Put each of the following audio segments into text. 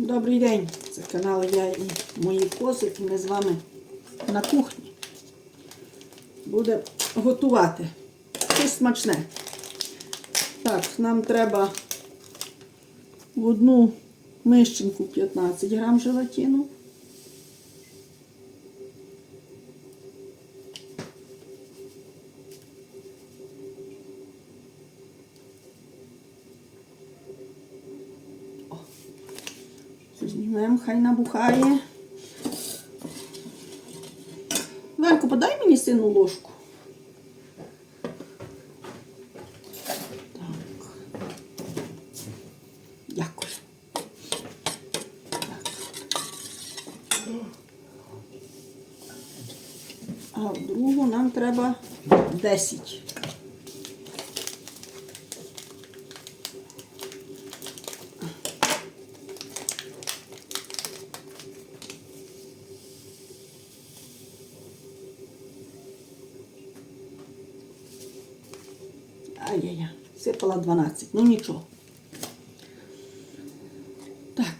Добрий день! Це канал Я і мої козики. Ми з вами на кухні. будемо готувати. Щось смачне. Так, нам треба в одну мищенку 15 грам желатину. Знімемо, хай набухає. Ванько, подай мені сину ложку. Так. Дякую. Так. А в другу нам треба 10. Сипала 12, ну нічого. Так.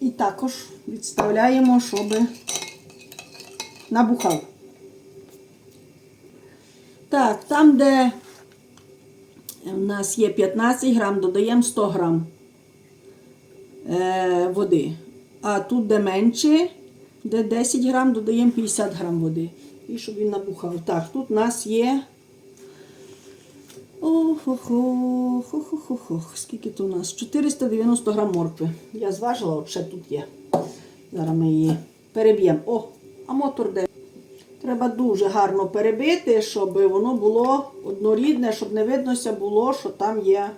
І також відставляємо, щоб набухав. Так, там, де у нас є 15 грам, додаємо 100 грам е, води. А тут, де менше, де 10 грам, додаємо 50 грам води. І щоб він набухав. Так, тут у нас є Ох-ох-ох, ох-ох-ох. Скільки тут у нас? 490 грам моркви. Я зважила, от ще тут є. Зараз ми її переб'ємо. О, а мотор де? Треба дуже гарно перебити, щоб воно було однорідне, щоб не виднося було, що там є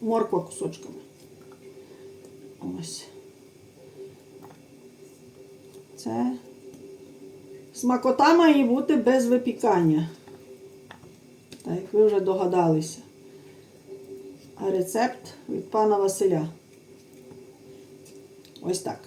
морква кусочками. Ось. Це смакота має бути без випікання. Так, як ви вже догадалися. А рецепт від пана Василя. Ось так.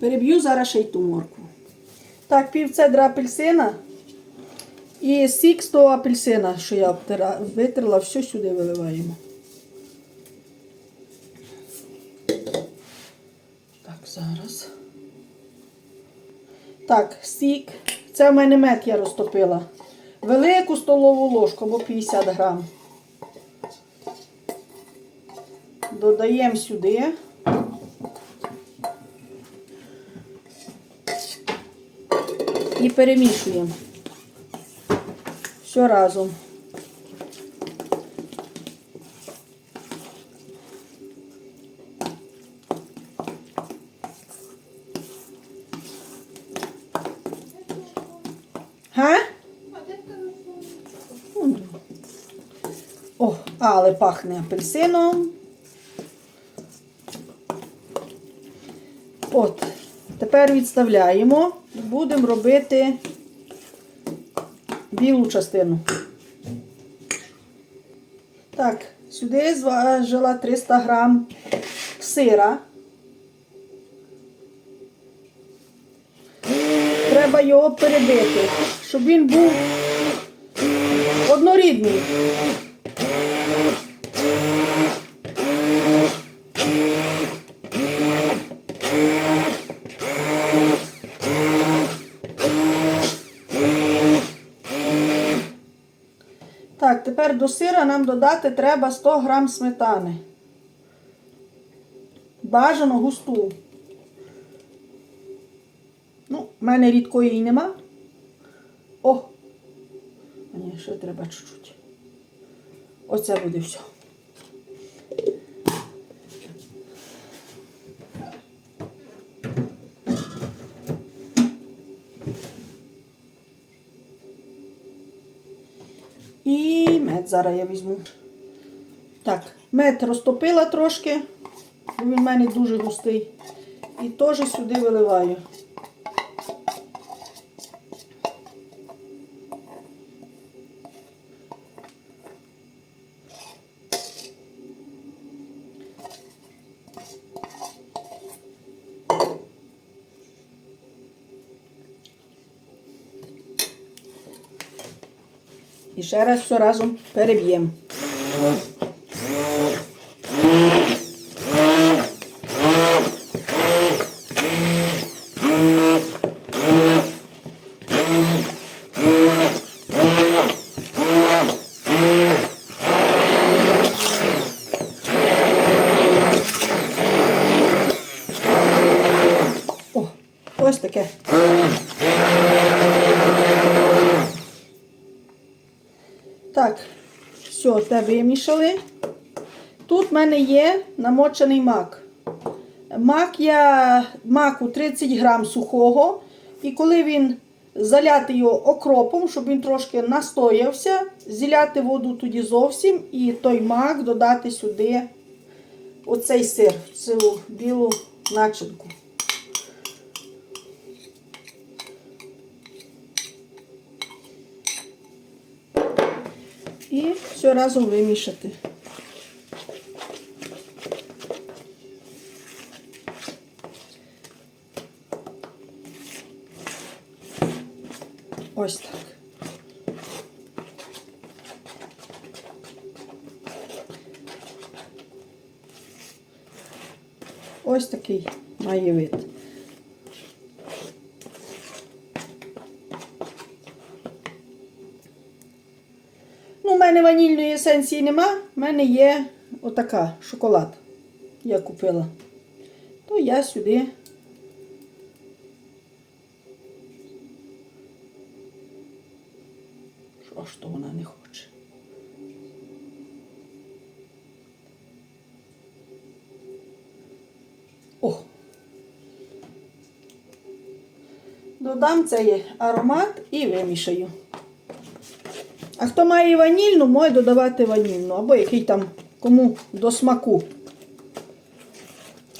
Переб'ю зараз ще й ту моркву. Так, пів цедра апельсина і сік з того апельсина, що я витерла, все сюди виливаємо. Так, зараз. Так, сік. Це в мене мед я розтопила. Велику столову ложку або 50 грам. Додаємо сюди. І перемішуємо. Все разом. Га? О, але пахне апельсином. От, тепер відставляємо. Будемо робити білу частину. Так, сюди зважила 300 грам сира. Треба його перебити, щоб він був однорідний. Так, тепер до сира нам додати треба 100 грам сметани. Бажано густу. Ну, в мене рідкої нема. О! Мені ще треба чуть-чуть. Оце буде все. І зараз я візьму. Так, мед розтопила трошки, він в мене дуже густий. І теж сюди виливаю. І ще раз все разом переб'ємо. О, ось таке. Так, все, вимішали. Тут в мене є намочений мак. Мак я маку 30 грам сухого. І коли він заляти його окропом, щоб він трошки настоявся, зіляти воду тоді зовсім, і той мак додати сюди оцей сир, цю білу начинку. І все разом вимішати. Ось так. Ось такий має вид. Мене ванільної есенції нема, в мене є отака шоколад. Я купила. То я сюди. Що ж то вона не хоче? О! Додам цей аромат і вимішаю. А хто має ванільну, може додавати ванільну. Або який там кому до смаку.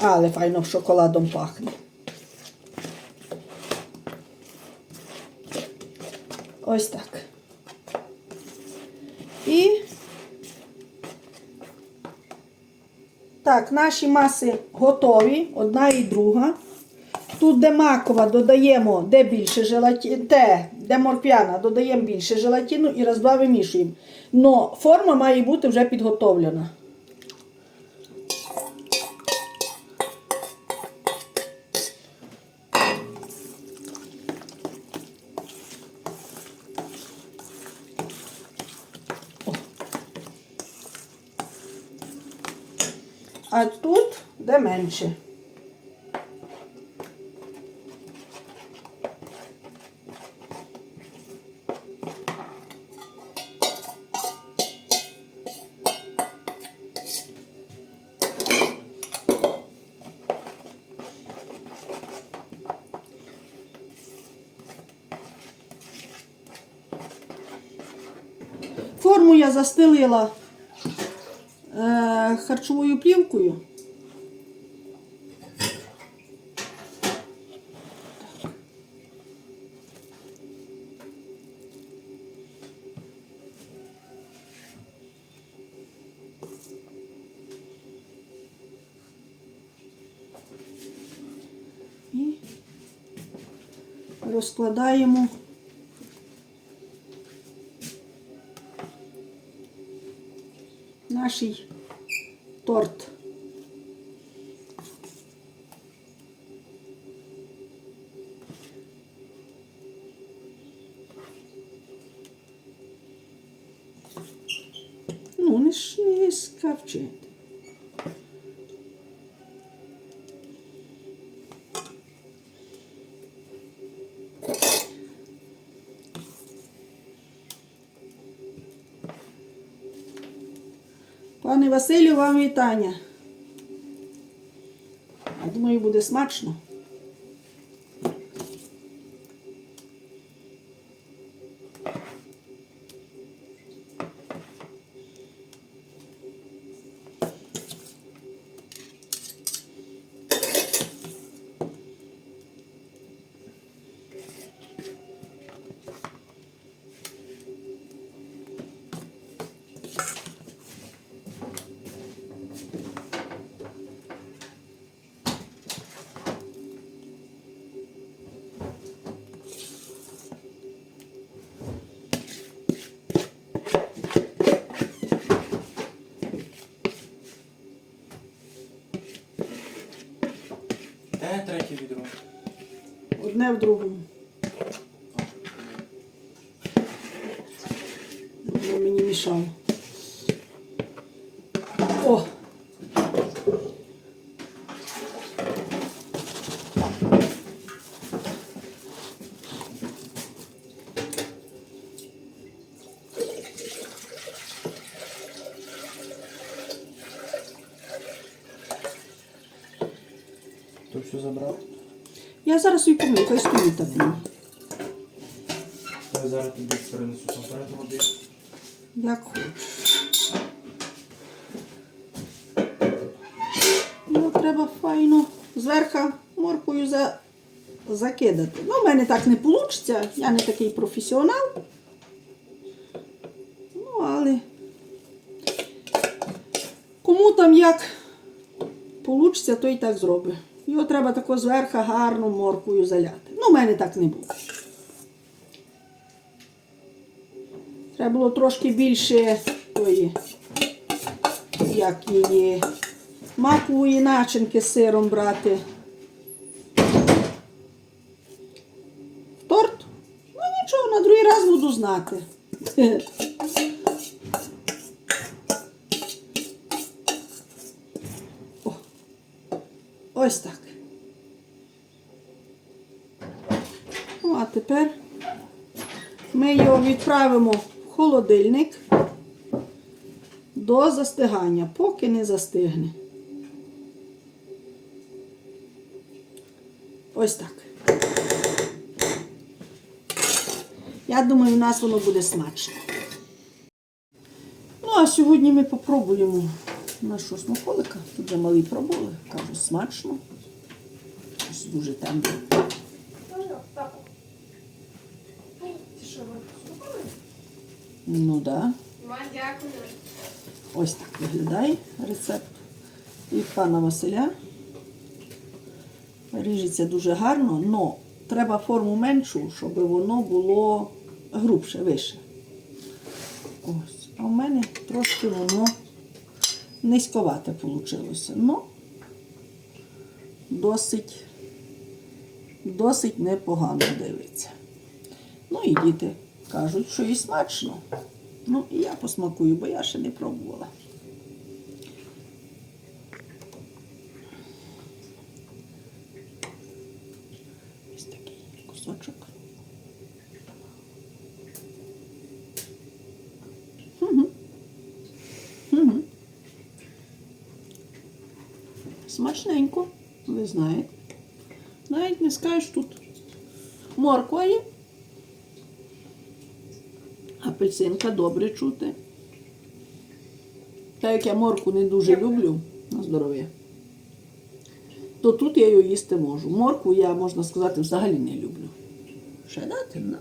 Але файно шоколадом пахне. Ось так. І так, наші маси готові, одна і друга. Тут, де макова, додаємо де більше желатину, те, де морквяна, додаємо більше желатину і раз-два вимішуємо. Но форма має бути вже підготовлена. А тут де менше. Форму я застелила е, харчовою плівкою. Розкладаємо наш торт. Пане Василю, вам вітання. Я думаю, буде смачно. Одне в другому. Воно мені мішало. О! То все забрав. Я зараз її помию, хай стоїть так. Я зараз тобі перенесу наперед води. Як хочеш. Ну, треба файно зверху моркою за... закидати. Ну, в мене так не вийде, я не такий професіонал. Ну, але кому там як вийде, то і так зробить. Його треба тако зверху гарно моркою заляти. Ну, в мене так не буде. Треба було трошки більше тої, як її, макової начинки з сиром брати. Торт? Ну нічого, на другий раз буду знати. ось так. Ну, а тепер ми його відправимо в холодильник до застигання, поки не застигне. Ось так. Я думаю, у нас воно буде смачно. Ну, а сьогодні ми попробуємо нашого смаколика. Тут вже малий пробували, кажу, смачно. Ось дуже темно. Ну так. Да. Ось так виглядає рецепт від пана Василя. Ріжеться дуже гарно, але треба форму меншу, щоб воно було грубше, вище. Ось. А в мене трошки воно низьковате вийшло. Ну, досить, досить непогано дивиться. Ну і діти кажуть, що і смачно. Ну, і я посмакую, бо я ще не пробувала. Ось такий кусочок. Мгм. Мгм. Смачненько, ви знаєте. Навіть не скажеш тут морква є. Апельсинка добре чути. Так як я морку не дуже люблю на здоров'я, то тут я її їсти можу. Морку я, можна сказати, взагалі не люблю. Ще дати? На.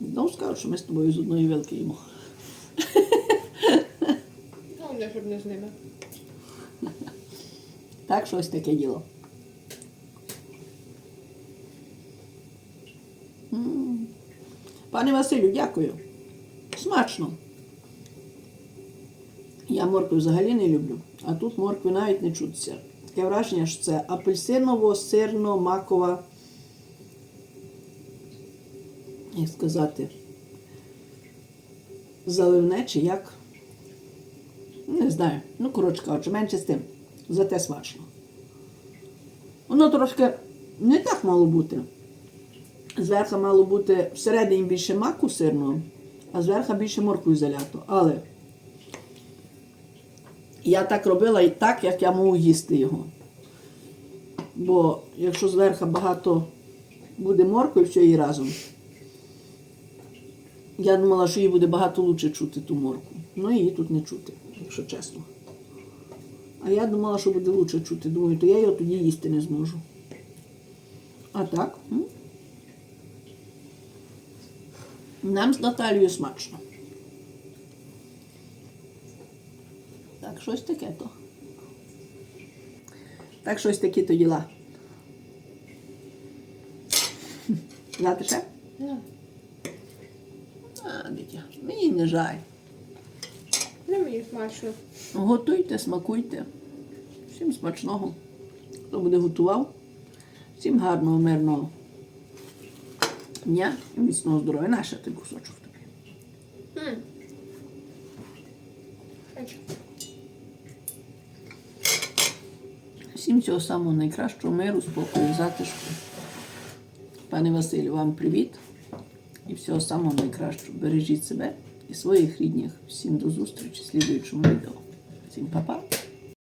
Знову скажу, що ми з тобою з одної вилки їмо. Головне, щоб не з ними. Так, щось таке діло. Пане Василю, дякую. Смачно. Я моркву взагалі не люблю, а тут моркви навіть не чуться. Таке враження, що це апельсиново-сирно-макова, як сказати, заливне чи як. Не знаю. Ну, коротше кажучи, менше з тим. Зате смачно. Воно трошки не так мало бути. Зверху мало бути всередині більше маку сирного, а зверху більше морквою залято. Але я так робила і так, як я можу їсти його. Бо якщо зверху багато буде моркви все і разом, я думала, що їй буде багато лучше чути ту морку. Ну її тут не чути, якщо чесно. А я думала, що буде лучше чути. Думаю, то я його тоді їсти не зможу. А так? м? Нам з Наталією смачно. Так, щось таке то. Так, щось такі то діла. Взяти ще? Ну, А, дитя, мені не жаль. Не мені смачно. Готуйте, смакуйте. Всім смачного. хто буде готував. Всім гарного, мирного дня і міцного здоров'я. Наше ти кусочок тобі. Всім цього самого найкращого миру, спокою, затишку. Пане Василю, вам привіт і всього самого найкращого. Бережіть себе і своїх рідних. Всім до зустрічі слідуючому відео. Всім па-па.